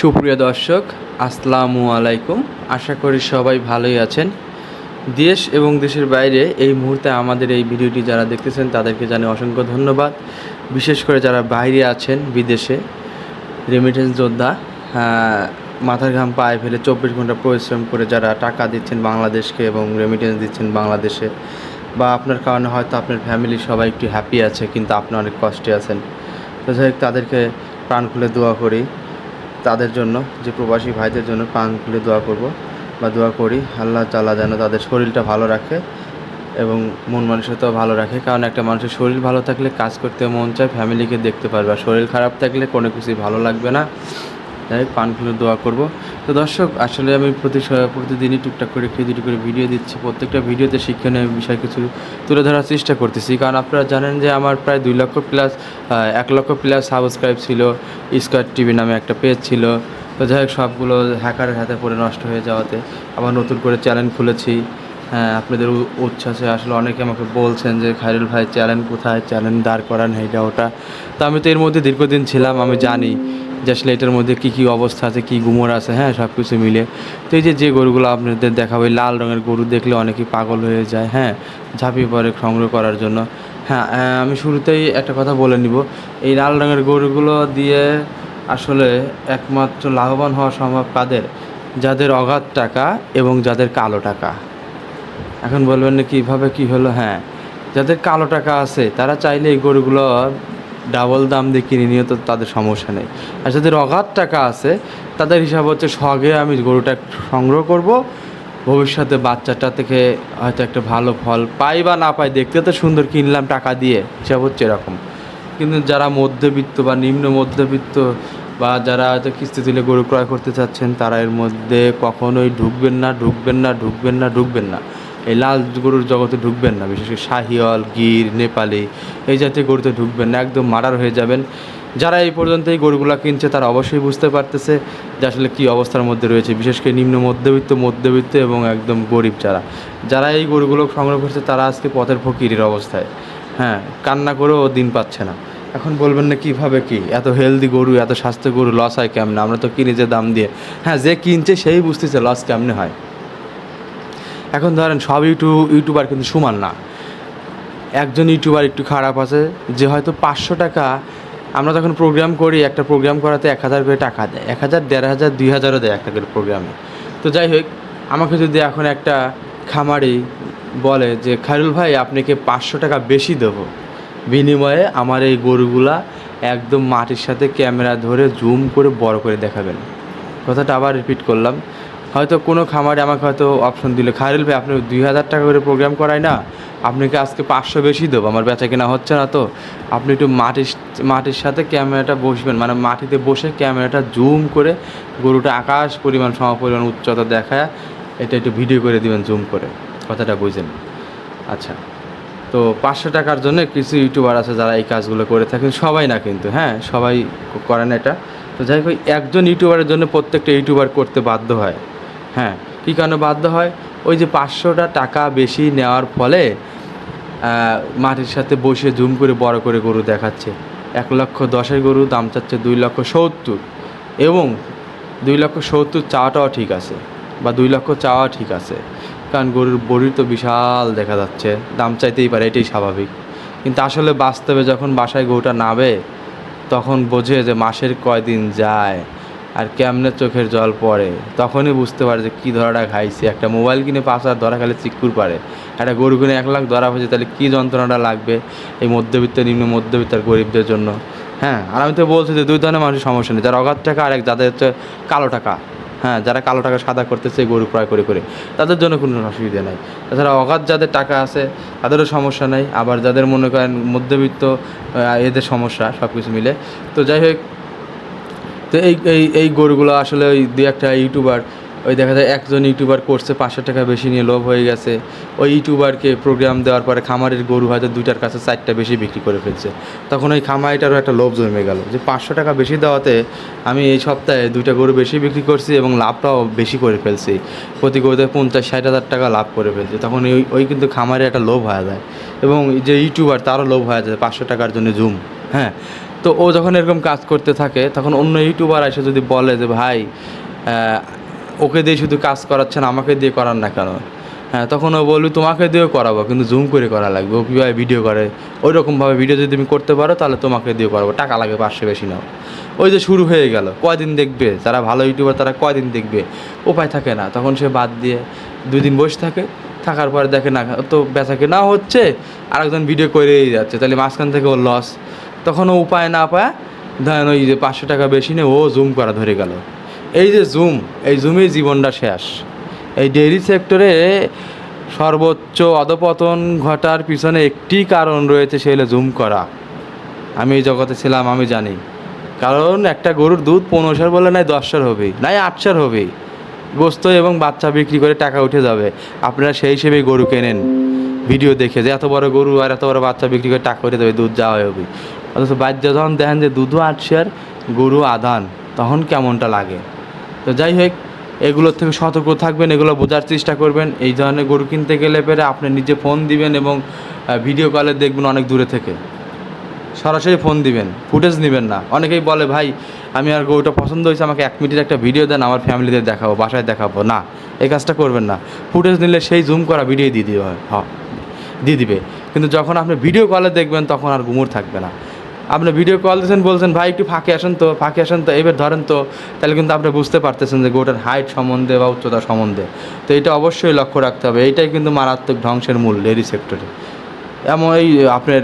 সুপ্রিয় দর্শক, আসসালামু আলাইকুম। আশা করি সবাই ভালোই আছেন। দেশ এবং দেশের বাইরে এই মুহূর্তে আমাদের এই ভিডিওটি যারা দেখতেছেন, তাদেরকে জানি অসংখ্য ধন্যবাদ। বিশেষ করে যারা বাইরে আছেন, বিদেশে রেমিটেন্স যোদ্ধা মাথার ঘাম পায়ে ফেলে চব্বিশ ঘণ্টা পরিশ্রম করে যারা টাকা দিচ্ছেন বাংলাদেশকে এবং রেমিটেন্স দিচ্ছেন বাংলাদেশে বা আপনার কারণে হয়তো আপনার ফ্যামিলি সবাই একটু হ্যাপি আছে, কিন্তু আপনি অনেক কষ্টে আছেন। তো যাই হোক, তাদেরকে প্রাণ খুলে দোয়া করি। তাদের জন্য, যে প্রবাসী ভাইদের জন্য পান খুলে দোয়া করব বা দোয়া করি। আল্লাহ তালা যেন তাদের শরীরটা ভালো রাখে এবং মন মানসিকতাও ভালো রাখে। কারণ একটা মানুষের শরীর ভালো থাকলে কাজ করতে মন চায় ফ্যামিলিকে দেখতে পারবে। আর শরীর খারাপ থাকলে কোনো কিছুই ভালো লাগবে না। যাই হোক পান খুলে দোয়া করব। তো দর্শক, আসলে আমি প্রতি প্রতিদিনই টুকটাক করে একটু দুটো করে ভিডিও দিচ্ছি। প্রত্যেকটা ভিডিওতে শিক্ষণীয় বিষয় কিছু তুলে ধরার চেষ্টা করতেছি। কারণ আপনারা জানেন যে আমার প্রায় দুই লক্ষ প্লাস এক লক্ষ প্লাস সাবস্ক্রাইব ছিল। স্কোয়ার টিভি নামে একটা পেজ ছিল। তো যাই হোক, সবগুলো হ্যাকারের হাতে পড়ে নষ্ট হয়ে যাওয়াতে আবার নতুন করে চ্যানেল খুলেছি। হ্যাঁ আপনাদের উচ্ছ্বাসে আসলে অনেকে আমাকে বলছেন যে খাইরুল ভাই চ্যানেল কোথায়? চ্যানেল দাঁড় করান এইটা ওটা। তো আমি তো এর মধ্যে দীর্ঘদিন ছিলাম, আমি জানি। যে আসলে মধ্যে কী কী অবস্থা আছে, কী গুমর আছে হ্যাঁ সব কিছু মিলে। তো এই যে যে গরুগুলো আপনাদের দেখাবো লাল রঙের গরু দেখলে অনেকেই পাগল হয়ে যায় হ্যাঁ ঝাঁপিয়ে পড়ে সংগ্রহ করার জন্য। হ্যাঁ আমি শুরুতেই একটা কথা বলে নিব। এই লাল রঙের গরুগুলো দিয়ে আসলে একমাত্র লাভবান হওয়া সম্ভব কাদের? যাদের অগাধ টাকা এবং যাদের কালো টাকা। এখন বলবেন না কীভাবে কী হলো হ্যাঁ যাদের কালো টাকা আছে, তারা চাইলে এই গরুগুলো ডাবল দাম দিয়ে কিনে নিয়ে তো তাদের সমস্যা নেই। আর যাদের অগাধ টাকা আছে, তাদের হিসাব হচ্ছে সগে আমি গরুটা সংগ্রহ করব। ভবিষ্যতে বাচ্চাটা থেকে হয়তো একটা ভালো ফল পাই বা না পাই, দেখতে তো সুন্দর কিনলাম টাকা দিয়ে, হিসাব হচ্ছে এরকম। কিন্তু যারা মধ্যবিত্ত বা নিম্ন মধ্যবিত্ত বা যারা হয়তো কিস্তি তুলে গরু ক্রয় করতে চাচ্ছেন, তারা এর মধ্যে কখনোই ঢুকবেন না ঢুকবেন না ঢুকবেন না ঢুকবেন না। এই লাল গরুর জগতে ঢুকবেন না, বিশেষ করে শাহিওয়াল, গির, নেপালি, এই জাতীয় গরুতে ঢুকবেন না, একদম মারার হয়ে যাবেন। যারা এই পর্যন্ত এই গরুগুলো কিনছে, তারা অবশ্যই বুঝতে পারতেছে যে আসলে কী অবস্থার মধ্যে রয়েছে। বিশেষ করে নিম্ন মধ্যবিত্ত মধ্যবিত্ত এবং একদম গরিব যারা। যারা এই গরুগুলো সংগ্রহ করছে, তারা আজকে পথের ফকিরের অবস্থায়। হ্যাঁ কান্না করেও দিন পাচ্ছে না। এখন বলবেন না কীভাবে কি? এত হেলদি গরু, এত স্বাস্থ্য গরু লস হয় কেমনে? আমরা তো কিনি যে দাম দিয়ে। হ্যাঁ যে কিনছে, সেই বুঝতেছে লস কেমনে হয়। এখন ধরেন সব ইউটিউব ইউটিউবার কিন্তু সমান না। একজন ইউটিউবার একটু খারাপ আছে, যে হয়তো পাঁচশো টাকা, আমরা যখন প্রোগ্রাম করি, একটা প্রোগ্রাম করাতে এক হাজার করে টাকা দেয়। এক হাজার, দেড় হাজার, দুই হাজারও দেয় একটা করে প্রোগ্রামে তো যাই হোক, আমাকে যদি এখন একটা খামারি বলে যে, খায়রুল ভাই, আপনাকে পাঁচশো টাকা বেশি দেবো। বিনিময়ে আমার এই গরুগুলা একদম মাটির সাথে ক্যামেরা ধরে জুম করে বড় করে দেখাবেন। কথাটা আবার রিপিট করলাম। হয়তো কোনো খামারে আমাকে হয়তো অপশন দিল। খায়রুল ভাই, আপনি দুই হাজার টাকা করে প্রোগ্রাম করায় না আপনাকে আজকে পাঁচশো বেশি দেবো? আমার বেচা কেনা হচ্ছে না তো। আপনি একটু মাটির মাটির সাথে ক্যামেরাটা বসবেন মানে মাটিতে বসে ক্যামেরাটা জুম করে গরুটা আকাশ পরিমাণ সম পরিমাণ উচ্চতা দেখায়, এটা একটু ভিডিও করে দিবেন, জুম করে। কথাটা বুঝেন। আচ্ছা তো পাঁচশো টাকার জন্য কিছু ইউটিউবার আছে যারা এই কাজগুলো করে থাকেন, সবাই না কিন্তু হ্যাঁ সবাই ক- করে না এটা। তো যাই হোক, একজন ইউটিউবারের জন্য প্রত্যেকটা ইউটিউবার করতে বাধ্য হয়। হ্যাঁ কী কারণে বাধ্য হয়? ওই যে পাঁচশোটা টাকা বেশি নেওয়ার ফলে মাটির সাথে বসে জুম করে বড় করে গরু দেখাচ্ছে। এক লক্ষ দশের গরু, দাম চাচ্ছে দুই লক্ষ সত্তর। এবং দুই লক্ষ সত্তর চাওয়াটাও ঠিক আছে, বা দুই লক্ষ চাওয়া ঠিক আছে। কারণ গরুর বড়ির তো বিশাল দেখা যাচ্ছে, দাম চাইতেই পারে, এটাই স্বাভাবিক। কিন্তু আসলে বাস্তবে যখন বাসায় গরুটা নাবে তখন বোঝে যে মাসের কয়দিন যায়। আর কেমনে চোখের জল পড়ে, তখনই বুঝতে পারে যে কী ধরাটা খাইছে। একটা মোবাইল কিনে পাঁচ হাজার ধরা খালি চিকুর পারে। একটা গরু কিনে এক লাখ ধরা হয়েছে, তাহলে কী যন্ত্রণাটা লাগবে এই মধ্যবিত্ত, নিম্ন মধ্যবিত্ত আর গরিবদের জন্য? হ্যাঁ আর আমি তো বলছি যে দুই ধরনের মানুষের সমস্যা নেই। যারা অগাধ টাকা আর এক যাদের হচ্ছে কালো টাকা। হ্যাঁ যারা কালো টাকা সাদা করতেছে গরু ক্রয় করে করে। তাদের জন্য কোনো অসুবিধা নাই। তাছাড়া অগাধ যাদের টাকা আছে, তাদেরও সমস্যা নাই। আবার যাদের মনে করেন মধ্যবিত্ত এদের সমস্যা সব কিছু মিলে। তো যাই হোক তো এই এই এই গরুগুলো আসলে ওই দু একটা ইউটিউবার, ওই দেখা যায় একজন ইউটিউবার করছে পাঁচশো টাকা বেশি নিয়ে লোভ হয়ে গেছে, ওই ইউটিউবারকে প্রোগ্রাম দেওয়ার পরে খামারের গরু হয়তো দুইটার কাছে চারটা বেশি বিক্রি করে ফেলছে। তখন ওই খামারিটারও একটা লোভ জমে গেল যে পাঁচশো টাকা বেশি দেওয়াতে আমি এই সপ্তাহে দুইটা গরু বেশি বিক্রি করছি এবং লাভটাও বেশি করে ফেলছি। প্রতি গরুতে পঞ্চাশ, ষাট হাজার টাকা লাভ করে ফেলছি। তখন ওই ওই কিন্তু খামারে একটা লোভ হয়ে যায় এবং যে ইউটিউবার তারও লোভ হয়ে যায় পাঁচশো টাকার জন্য জুম হ্যাঁ? তো ও যখন এরকম কাজ করতে থাকে, তখন অন্য ইউটিউবার এসে যদি বলে যে, ভাই ওকে দিয়ে শুধু কাজ করাচ্ছেন, আমাকে দিয়ে করান না কেন? হ্যাঁ তখন ও বলবি, তোমাকে দিয়েও করাবো, কিন্তু জুম করে করা লাগবে। ও কীভাবে ভিডিও করে? ওই রকমভাবে ভিডিও যদি তুমি করতে পারো, তাহলে তোমাকে দিয়ে করাবো। টাকা লাগে পাঁচশো বেশি নাও। ওই যে শুরু হয়ে গেল। কয়দিন দেখবে? যারা ভালো ইউটিউবার, তারা কয়দিন দেখবে? উপায় থাকে না। তখন সে বাদ দিয়ে দুই দিন বসে থাকে। থাকার পরে দেখে না, তো বেচা কেনা হচ্ছে। আরেকজন ভিডিও করেই যাচ্ছে। তাহলে মাঝখান থেকে ওর লস তখন ও উপায় না পায়, ধরেন ওই যে পাঁচশো টাকা বেশি নিয়ে ও জুম করা ধরে গেল। এই যে জুম এই জুমেই জীবনটা শেষ। এই ডেইরি সেক্টরে সর্বোচ্চ অধপতন ঘটার পিছনে একটি কারণ রয়েছে, সে হলো জুম করা। আমি এই জগতে ছিলাম, আমি জানি। কারণ একটা গরুর দুধ পনেরোশোর বলে নাই দশশোর হবেই, নাই আটশোর হবেই। গোস্ত এবং বাচ্চা বিক্রি করে টাকা উঠে যাবে। আপনারা সেই হিসেবেই গরু কেনেন। ভিডিও দেখে যে এত বড় গরু আর এত বড় বাচ্চা বিক্রি করে টাকা উঠে যাবে, দুধ যাওয়া হবে। অথচ বাদ্য যখন দেখেন যে দুধও আটশিয়ার গরু আধান তখন কেমনটা লাগে? তো যাই হোক, এগুলোর থেকে সতর্ক থাকবেন, এগুলো বোঝার চেষ্টা করবেন। এই ধরনের গরু কিনতে গেলে পরে আপনি নিজে ফোন দিবেন এবং ভিডিও কলে দেখবেন অনেক দূরে থেকে। সরাসরি ফোন দিবেন, ফুটেজ নেবেন না। অনেকেই বলে, ভাই, আমি আর গরুটা পছন্দ হয়েছে, আমাকে এক মিনিটের একটা ভিডিও দেন, আমার ফ্যামিলিদের দেখাবো, বাসায় দেখাবো। না, এই কাজটা করবেন না। ফুটেজ নিলে সেই জুম করা ভিডিও দিয়ে দিবে দিয়ে দিবে। কিন্তু যখন আপনি ভিডিও কলে দেখবেন, তখন আর গুমুর থাকবে না। আপনি ভিডিও কল দিয়েছেন, বলছেন, ভাই, একটু ফাঁকে আসেন তো, ফাঁকে আসেন তো, এবার ধরেন তো। তাহলে কিন্তু আপনি বুঝতে পারতেছেন যে গোটার হাইট সম্বন্ধে বা উচ্চতা সম্বন্ধে। তো এটা অবশ্যই লক্ষ্য রাখতে হবে। এইটাই কিন্তু মারাত্মক ধ্বংসের মূল ডেরি সেক্টরে এমন এই আপনার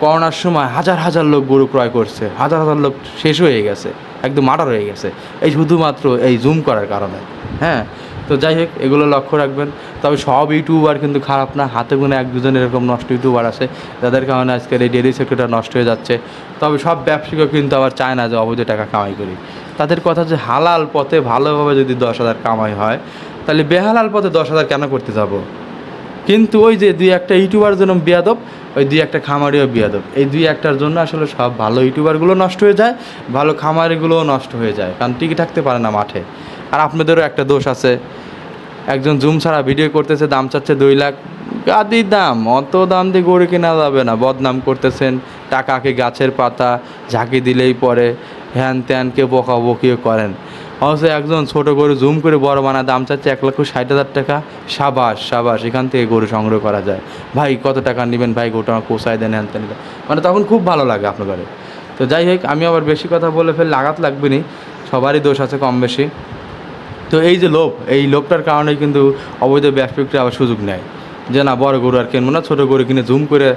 করোনার সময় হাজার হাজার লোক গরু ক্রয় করছে। হাজার হাজার লোক শেষ হয়ে গেছে। একদম মার্ডার হয়ে গেছে। এই শুধুমাত্র এই জুম করার কারণে। হ্যাঁ? তো যাই হোক, এগুলো লক্ষ্য রাখবেন। তবে সব ইউটিউবার কিন্তু খারাপ না, হাতে গুনে এক দুজন এরকম নষ্ট ইউটিউবার আছে, যাদের কারণে আজকের এই ডেলি সেক্টরটা নষ্ট হয়ে যাচ্ছে। তবে সব ব্যবসায়ীও কিন্তু আবার চায় না যে অবৈধ টাকা কামাই করি। তাদের কথা যে হালাল পথে ভালোভাবে যদি দশ হাজার কামাই হয়, তাহলে বেহালাল পথে দশ হাজার কেন করতে যাব? কিন্তু ওই যে দুই একটা ইউটিউবার জন্য বিয়াদব, ওই দুই একটা খামারিও বিয়াদব। এই দুই একটার জন্য আসলে সব ভালো ইউটিউবারগুলো নষ্ট হয়ে যায়, ভালো খামারিগুলোও নষ্ট হয়ে যায়। কারণ টিকে থাকতে পারে না মাঠে। আর আপনাদেরও একটা দোষ আছে একজন জুম ছাড়া ভিডিও করতেছে, দাম চাচ্ছে দুই লাখ। গাদির দাম, অত দাম দিয়ে গরু কেনা যাবে না। বদনাম করতেছেন টাকাকে গাছের পাতা, ঝাঁকি দিলেই পরে হ্যান ত্যানকে বকাবকিও করেন। অথচ একজন ছোট গরু জুম করে বড় বানা দাম চাচ্ছে এক লক্ষ ষাট হাজার টাকা। সাবাস সাবাস, এখান থেকে গরু সংগ্রহ করা যায়। ভাই, কত টাকা নেবেন ভাই, গোটা পোষায় দেন, হ্যান ত্যান মানে তখন খুব ভালো লাগে আপনার তো যাই হোক, আমি আবার বেশি কথা বলে ফেললে লাগাত লাগবে নি সবারই দোষ আছে কম বেশি। তো এই যে লোভ, এই লোভটার কারণে কিন্তু অবৈধ ব্যবসায়িকরা আবার সুযোগ নেয়। যে না, বড় গরু আর কিনবো না, ছোটো গরু কিনে জুম করে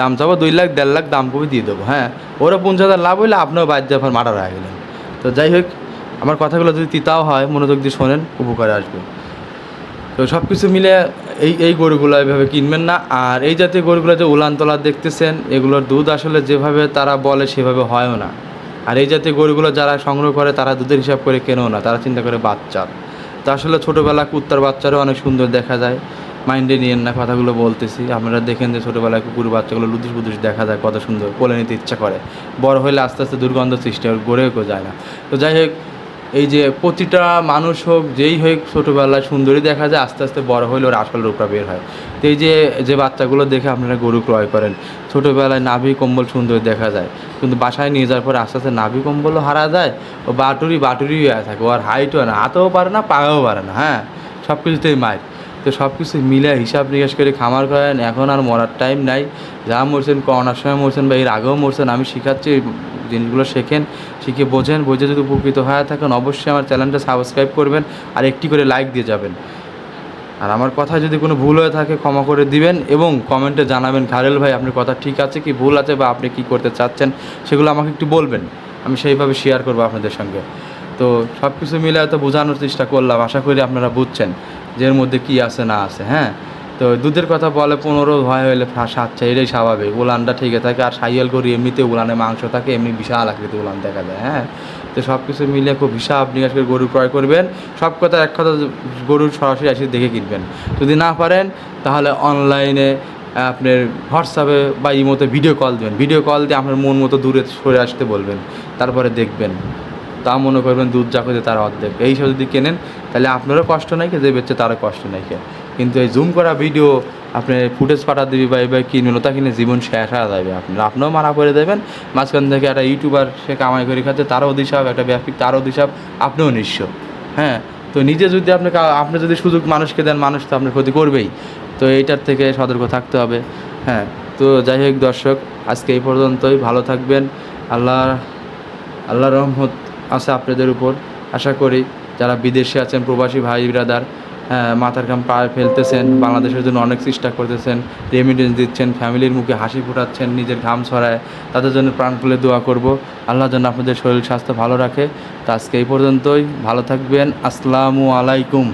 দাম চাবো, দুই লাখ, দেড় লাখ দাম কমে দিয়ে দেবো হ্যাঁ। ওরা পঞ্চাশ হাজার লাভ হইলে আপনিও বাদ দিয়ে আপনার মারা হয়ে গেলেন তো যাই হোক, আমার কথাগুলো যদি তিতাও হয়, মনোযোগ দিয়ে শোনেন, উপকারে আসবে। তো সব কিছু মিলে এই এই গরুগুলো এইভাবে কিনবেন না। আর এই জাতীয় গরুগুলো যে উলান তোলা দেখতেছেন, এগুলোর দুধ আসলে যেভাবে তারা বলে সেভাবে হয়ও না। আর এই জাতীয় গরুগুলো যারা সংগ্রহ করে, তারা দুধের হিসাব করে কেনেও না? তারা চিন্তা করে বাচ্চার তো আসলে ছোটোবেলা কুত্তার বাচ্চারও অনেক সুন্দর দেখা যায়। মাইন্ডে নিয়েন না কথাগুলো বলতেছি। আপনারা দেখেন যে ছোটোবেলায় কুকুর বাচ্চাগুলো লুদুস বুদুস দেখা যায়, কত সুন্দর, কোলে নিতে ইচ্ছা করে। বড় হলে আস্তে আস্তে দুর্গন্ধ সৃষ্টি হয় গড়েও কেউ যায় না। তো যাই হোক, এই যে প্রতিটা মানুষ হোক, যেই হোক, ছোটোবেলায় সুন্দরী দেখা যায়, আস্তে আস্তে বড় হলে ওর আসল রূপটা বের হয়। তো এই যে যে বাচ্চাগুলো দেখে আপনারা গরু ক্রয় করেন, ছোটোবেলায় নাভি কম্বল সুন্দর দেখা যায়, কিন্তু বাসায় নিয়ে যাওয়ার পরে আস্তে আস্তে নাভি কম্বলও হারা যায়, ও বাটুরি বাটুরি হয়ে থাকে ও আর হাইটও না, হাতেও পারে না পায়েও পারে না হ্যাঁ সব কিছুতেই মায়ের তো সব কিছু মিলে হিসাব নিকাশ করে খামার করেন, এখন আর মরার টাইম নাই, যা মরছেন, করোনার সময় মরছেন বা এর আগেও মরছেন, আমি শেখাচ্ছি জিনিসগুলো শেখেন, শিখে বোঝেন, বুঝে যদি উপকৃত হয়ে থাকেন, অবশ্যই আমার চ্যানেলটা সাবস্ক্রাইব করবেন, আর একটি করে লাইক দিয়ে যাবেন। আর আমার কথা যদি কোনো ভুল হয়ে থাকে, ক্ষমা করে দিবেন এবং কমেন্টে জানাবেন, খারেল ভাই, আপনার কথা ঠিক আছে কি ভুল আছে বা আপনি কি করতে চাচ্ছেন, সেগুলো আমাকে একটু বলবেন। আমি সেইভাবে শেয়ার করব আপনাদের সঙ্গে। তো সব কিছু মিলে হয়তো বোঝানোর চেষ্টা করলাম, আশা করি আপনারা বুঝছেন যে এর মধ্যে কী আছে, না আছে হ্যাঁ? তো দুধের কথা বলে পনেরো ভয় হলে সাতটা এটাই স্বাভাবিক। উলানটা ঠিকই থাকে, আর সাইয়াল করি এমনিতে উলানে মাংস থাকে, এমনি বিশাল আকৃতি উলান দেখা যায় হ্যাঁ? তো সব কিছু মিলে খুব হিসাব নিকাশ করে গরু ক্রয় করবেন। সব কথা এক কথা গরুর সরাসরি এসে দেখে কিনবেন। যদি না পারেন, তাহলে অনলাইনে আপনার হোয়াটসঅ্যাপে বা ইমোতে ভিডিও কল দেবেন। ভিডিও কল দিয়ে আপনার মন মতো দূরে সরে আসতে বলবেন। তারপরে দেখবেন। তা মনে করবেন দুধ যা করে তার অর্ধেক। এইসব যদি কেনেন, তাহলে আপনারও কষ্ট নাই যে বেচছে তারও কষ্ট নাই কিন্তু এই জুম করা ভিডিও আপনি ফুটেজ পাঠা দিবি বা এবার কিনে ওটা কিনে জীবন শেষ হয়ে যাবে। আপনার আপনিও মারা পড়ে দেবেন, মাঝখান থেকে একটা ইউটিউবার সে কামাই করে খাচ্ছে, তারও দিশাব একটা ব্যক্তিক তারও দিশাব আপনিও নিঃস্ব। হ্যাঁ? তো নিজে যদি আপনি আপনি যদি সুযোগ মানুষকে দেন, মানুষ তো আপনার ক্ষতি করবেই। তো এইটার থেকে সতর্ক থাকতে হবে। হ্যাঁ? তো যাই হোক দর্শক, আজকে এই পর্যন্তই। ভালো থাকবেন। আল্লাহ আল্লাহ রহমত আছে আপনাদের উপর। আশা করি যারা বিদেশে আছেন, প্রবাসী ভাই, ব্রাদার মাথার ঘাম পায়ে ফেলতেছেন, বাংলাদেশের জন্য অনেক চেষ্টা করতেছেন রেমিডেন্স দিচ্ছেন, ফ্যামিলির মুখে হাসি ফোটাচ্ছেন, নিজের ঘাম ছড়ায়। তাদের জন্য প্রাণ খুলে দোয়া করব। আল্লাহ যেন আপনাদের শরীর স্বাস্থ্য ভালো রাখে। তো আজকে এই পর্যন্তই। ভালো থাকবেন। আসসালামু আলাইকুম।